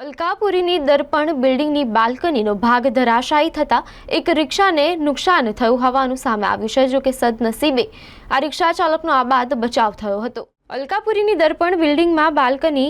અલકાપુરીની દર્પણ બિલ્ડિંગની બાલ્કનીનો ભાગ ધરાશાયી થતાં એક રિક્ષાને નુકસાન થયું હોવાનું સામે આવ્યું છે, જો કે સદનસીબે આ રિક્ષા ચાલકનો આબાદ બચાવ થયો હતો. અલકાપુરીની દર્પણ બિલ્ડિંગમાં બાલ્કની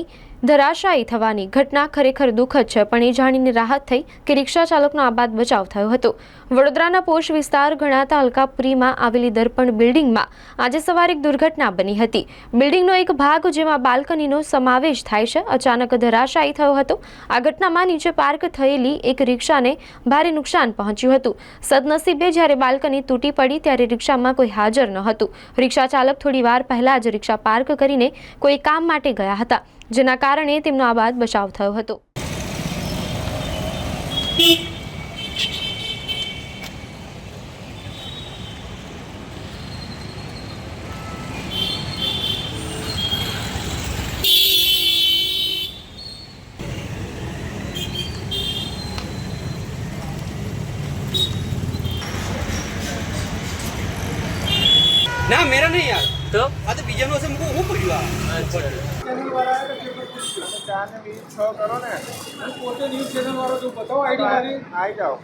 ધરાશાયી થવાની ઘટના ખરેખર દુઃખદ છે, પણ એ જાણીને રાહત થઈ કે રિક્ષા ચાલકનો આબાદ બચાવ થયો હતો. વડોદરાના પોષ વિસ્તાર ગણાતા અલકાપુરીમાં આવેલી દર્પણ બિલ્ડિંગમાં આજે સવારે એક દુર્ઘટના બની હતી. બિલ્ડિંગનો એક ભાગ, જેમાં બાલ્કનીનો સમાવેશ થાય છે, અચાનક ધરાશાયી થયો હતો. આ ઘટનામાં નીચે પાર્ક થયેલી એક રિક્ષાને ભારે નુકસાન પહોંચ્યું હતું. સદનસીબે જ્યારે બાલ્કની તૂટી પડી, ત્યારે રિક્ષામાં કોઈ હાજર ન હતું. રિક્ષા ચાલક થોડી વાર પહેલા જ રિક્ષા પાર્ક કરીને કોઈ કામ માટે ગયા હતા. જેના કારણે તેમનો આબાદ બચાવ થયો હતો. ના મેરા નહીં યાર. તો? આ તો બીજાનો હશે મૂકું હું પડ્યું આ અચ્છા. ચેનલ વાળા આવે તો પેપર પૂછ્યું તમે ચાર ને વીસ છ કરો ને. પોતે ન્યૂઝ ચેનલ વાળો છું બતાવો આઈડી મારી. આવી જાઓ.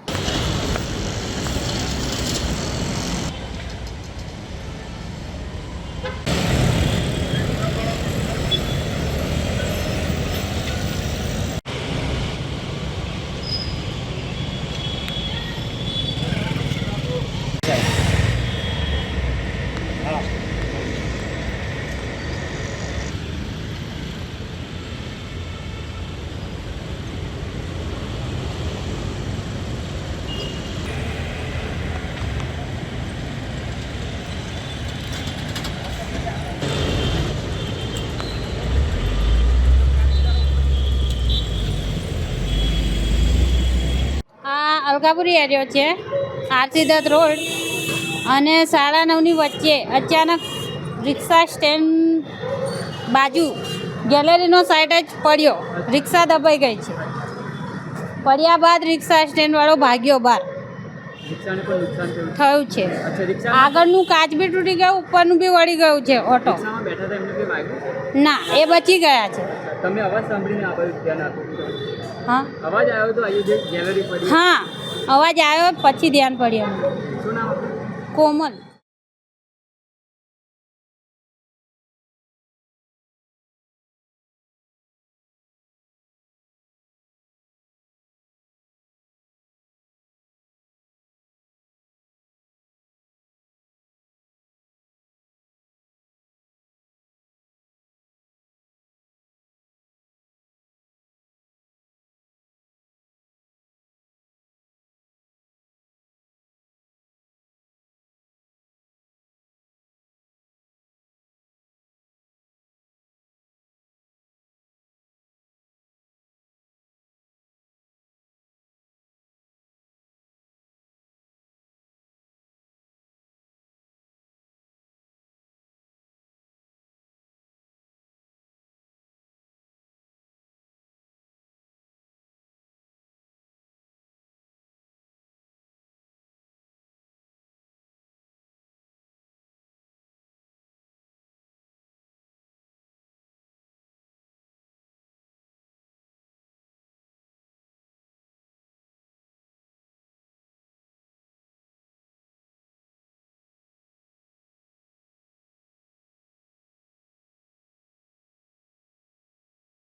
આ એરિયો છે આરસી દત્ત રોડ અને સાડા નવની વચ્ચે અચાનક રિક્ષા સ્ટેન્ડ બાજુ ગેલેરીનો સાઈડ જ પડ્યો. રિક્ષા દબાઈ ગઈ છે. પડ્યા બાદ રિક્ષા સ્ટેન્ડવાળો ભાગ્યો બહાર. થયું. છે. આગળનું કાચ બી તૂટી ગયું ઉપરનું બી વળી ગયું છે ઓટો. ના એ બચી ગયા છે. તમે અવાજ સાંભળીને આ બાજુ ધ્યાન આપ્યું હા? અવાજ આવ્યો તો અહીંયા ગેલેરી પડી. હા અવાજ આવ્યો પછી ધ્યાન પડ્યું. શું નામ કોમલ.